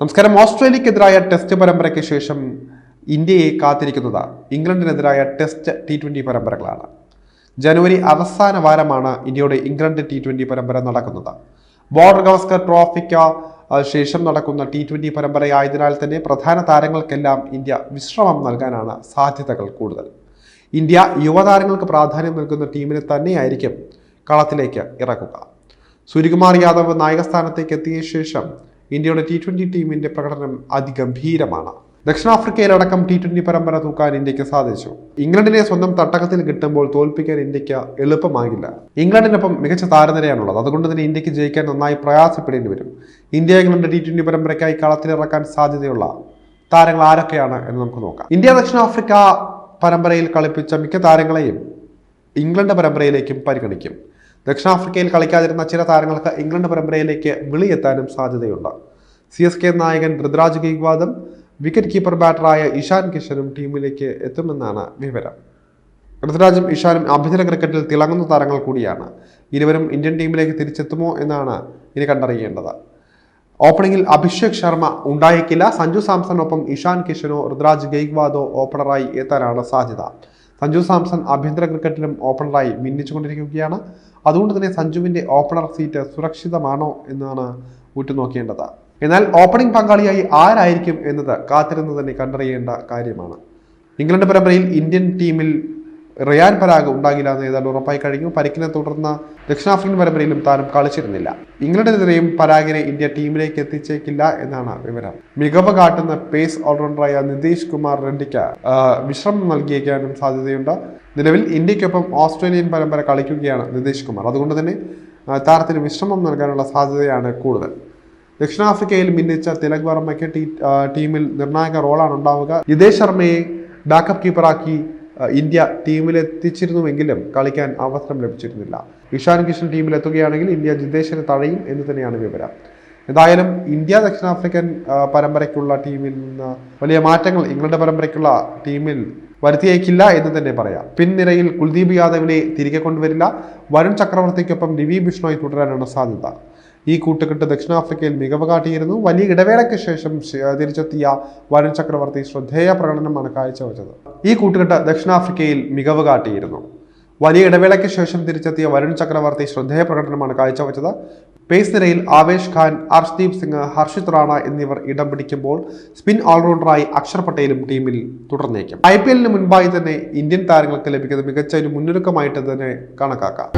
നമസ്കാരം. ഓസ്ട്രേലിയക്കെതിരായ ടെസ്റ്റ് പരമ്പരയ്ക്ക് ശേഷം ഇന്ത്യയെ കാത്തിരിക്കുന്നത് ഇംഗ്ലണ്ടിനെതിരായ ടെസ്റ്റ് ടി ട്വന്റി പരമ്പരകളാണ്. ജനുവരി അവസാന വാരമാണ് ഇന്ത്യയുടെ ഇംഗ്ലണ്ട് ടി ട്വന്റി പരമ്പര നടക്കുന്നത്. ബോർഡർ ഗവസ്കർ ട്രോഫിക്ക് ശേഷം നടക്കുന്ന ടി ട്വന്റി പരമ്പരയായതിനാൽ തന്നെ പ്രധാന താരങ്ങൾക്കെല്ലാം ഇന്ത്യ വിശ്രമം നൽകാനാണ് സാധ്യതകൾ കൂടുതൽ. ഇന്ത്യ യുവതാരങ്ങൾക്ക് പ്രാധാന്യം നൽകുന്ന ടീമിനെ തന്നെയായിരിക്കും കളത്തിലേക്ക് ഇറക്കുക. സൂര്യകുമാർ യാദവ് നായകസ്ഥാനത്തേക്ക് എത്തിയ ശേഷം ഇന്ത്യയുടെ ടി ട്വന്റി ടീമിന്റെ പ്രകടനം അതിഗംഭീരമാണ്. ദക്ഷിണാഫ്രിക്കയിലടക്കം ടി ട്വന്റി പരമ്പര തൂക്കാൻ ഇന്ത്യയ്ക്ക് സാധിച്ചു. ഇംഗ്ലണ്ടിനെ സ്വന്തം തട്ടകത്തിൽ കിട്ടുമ്പോൾ തോൽപ്പിക്കാൻ ഇന്ത്യയ്ക്ക് എളുപ്പമാകില്ല. ഇംഗ്ലണ്ടിനൊപ്പം മികച്ച താരനിരയാണുള്ളത്. അതുകൊണ്ട് തന്നെ ഇന്ത്യയ്ക്ക് ജയിക്കാൻ നന്നായി പ്രയാസപ്പെടേണ്ടി വരും. ഇന്ത്യ ഇംഗ്ലണ്ട് ടി ട്വന്റി പരമ്പരയ്ക്കായി കളത്തിലിറക്കാൻ സാധ്യതയുള്ള താരങ്ങൾ ആരൊക്കെയാണ് എന്ന് നമുക്ക് നോക്കാം. ഇന്ത്യ ദക്ഷിണാഫ്രിക്ക പരമ്പരയിൽ കളിപ്പിച്ച മിക്ക താരങ്ങളെയും ഇംഗ്ലണ്ട് പരമ്പരയിലേക്കും പരിഗണിക്കും. ദക്ഷിണാഫ്രിക്കയിൽ കളിക്കാതിരുന്ന ചില താരങ്ങൾക്ക് ഇംഗ്ലണ്ട് പരമ്പരയിലേക്ക് വിളിയെത്താനും സാധ്യതയുണ്ട്. സി എസ് കെ നായകൻ ഋതുരാജ് ഗെയ്ക്വാദും വിക്കറ്റ് കീപ്പർ ബാറ്ററായ ഇഷാൻ കിഷനും ടീമിലേക്ക് എത്തുമെന്നാണ് വിവരം. ഋതുരാജും ഇഷാനും ആഭ്യന്തര ക്രിക്കറ്റിൽ തിളങ്ങുന്ന താരങ്ങൾ കൂടിയാണ്. ഇരുവരും ഇന്ത്യൻ ടീമിലേക്ക് തിരിച്ചെത്തുമോ എന്നാണ് ഇനി കണ്ടറിയേണ്ടത്. ഓപ്പണിംഗിൽ അഭിഷേക് ശർമ്മ ഉണ്ടായേക്കില്ല. സഞ്ജു സാംസണിനൊപ്പം ഇഷാൻ കിഷനോ ഋതുരാജ് ഗെയ്ക്വാദോ ഓപ്പണറായി എത്താനാണ് സാധ്യത. സഞ്ജു സാംസൺ ആഭ്യന്തര ക്രിക്കറ്റിലും ഓപ്പണറായി മിന്നിച്ചുകൊണ്ടിരിക്കുകയാണ്. അതുകൊണ്ട് തന്നെ സഞ്ജുവിന്റെ ഓപ്പണർ സീറ്റ് സുരക്ഷിതമാണോ എന്നാണ് ഉറ്റുനോക്കേണ്ടത്. എന്നാൽ ഓപ്പണിംഗ് പങ്കാളിയായി ആരായിരിക്കും എന്നത് കാത്തിരുന്ന് തന്നെ കണ്ടറിയേണ്ട കാര്യമാണ്. ഇംഗ്ലണ്ട് പരമ്പരയിൽ ഇന്ത്യൻ ടീമിൽ റിയാൻ പരാഗ് ഉണ്ടാകില്ല എന്ന് ഏതാണ്ട് ഉറപ്പായി കഴിഞ്ഞു. പരിക്കിനെ തുടർന്ന് ദക്ഷിണാഫ്രിക്കൻ പരമ്പരയിലും താരം കളിച്ചിരുന്നില്ല. ഇംഗ്ലണ്ടിനെതിരെയും പരാഗിനെ ഇന്ത്യ ടീമിലേക്ക് എത്തിച്ചേക്കില്ല എന്നാണ് വിവരം. മികവ് കാട്ടുന്ന പേസ് ഓൾറൗണ്ടറായ നിതീഷ് കുമാർ റെഡ്ഡിക്ക് വിശ്രമം നൽകിയേക്കാനും സാധ്യതയുണ്ട്. നിലവിൽ ഇന്ത്യക്കൊപ്പം ഓസ്ട്രേലിയൻ പരമ്പര കളിക്കുകയാണ് നിതീഷ് കുമാർ. അതുകൊണ്ട് തന്നെ താരത്തിന് വിശ്രമം നൽകാനുള്ള സാധ്യതയാണ് കൂടുതൽ. ദക്ഷിണാഫ്രിക്കയിൽ മിന്നിച്ച തിലക് വർമ്മയ്ക്ക് ടീമിൽ നിർണായക റോളാണ് ഉണ്ടാവുക. ജിതേഷ് ശർമ്മയെ ബാക്കപ്പ് കീപ്പറാക്കി ഇന്ത്യ ടീമിലെത്തിച്ചിരുന്നുവെങ്കിലും കളിക്കാൻ അവസരം ലഭിച്ചിരുന്നില്ല. ഇഷാൻ കിഷൻ ടീമിലെത്തുകയാണെങ്കിൽ ഇന്ത്യ ജിതേഷിനെ തഴയും എന്ന് തന്നെയാണ് വിവരം. എന്തായാലും ഇന്ത്യ ദക്ഷിണാഫ്രിക്കൻ പരമ്പരയ്ക്കുള്ള ടീമിൽ നിന്ന് വലിയ മാറ്റങ്ങൾ ഇംഗ്ലണ്ട് പരമ്പരയ്ക്കുള്ള ടീമിൽ വരുത്തിയേക്കില്ല എന്ന് തന്നെ പറയാം. പിൻനിരയിൽ കുൽദീപ് യാദവിനെ തിരികെ കൊണ്ടുവരില്ല. വരുൺ ചക്രവർത്തിക്കൊപ്പം രവി ബിഷ്ണോയ് തുടരാനാണ് സാധ്യത. ഈ കൂട്ടുകെട്ട് ദക്ഷിണാഫ്രിക്കയിൽ മികവ് കാട്ടിയിരുന്നു വലിയ ഇടവേളയ്ക്ക് ശേഷം തിരിച്ചെത്തിയ വരുൺ ചക്രവർത്തി ശ്രദ്ധേയ പ്രകടനമാണ് കാഴ്ചവെച്ചത്. ഈ കൂട്ടുകെട്ട് ദക്ഷിണാഫ്രിക്കയിൽ മികവ് കാട്ടിയിരുന്നു വലിയ ഇടവേളയ്ക്ക് ശേഷം തിരിച്ചെത്തിയ വരുൺ ചക്രവർത്തി ശ്രദ്ധേയ പ്രകടനമാണ് കാഴ്ചവെച്ചത്. പേസ് നിരയിൽ ആവേശ് ഖാൻ അർഷ്ദീപ് സിംഗ് ഹർഷിത് റാണ എന്നിവർ ഇടം പിടിക്കുമ്പോൾ സ്പിൻ ഓൾറൗണ്ടറായി അക്ഷർ പട്ടേലും ടീമിൽ തുടർന്നേക്കും. ഐ പി എല്ലിന് മുൻപായി തന്നെ ഇന്ത്യൻ താരങ്ങൾക്ക് ലഭിക്കുന്ന മികച്ച ഒരു മുന്നൊരുക്കമായിട്ട് തന്നെ കണക്കാക്കാം.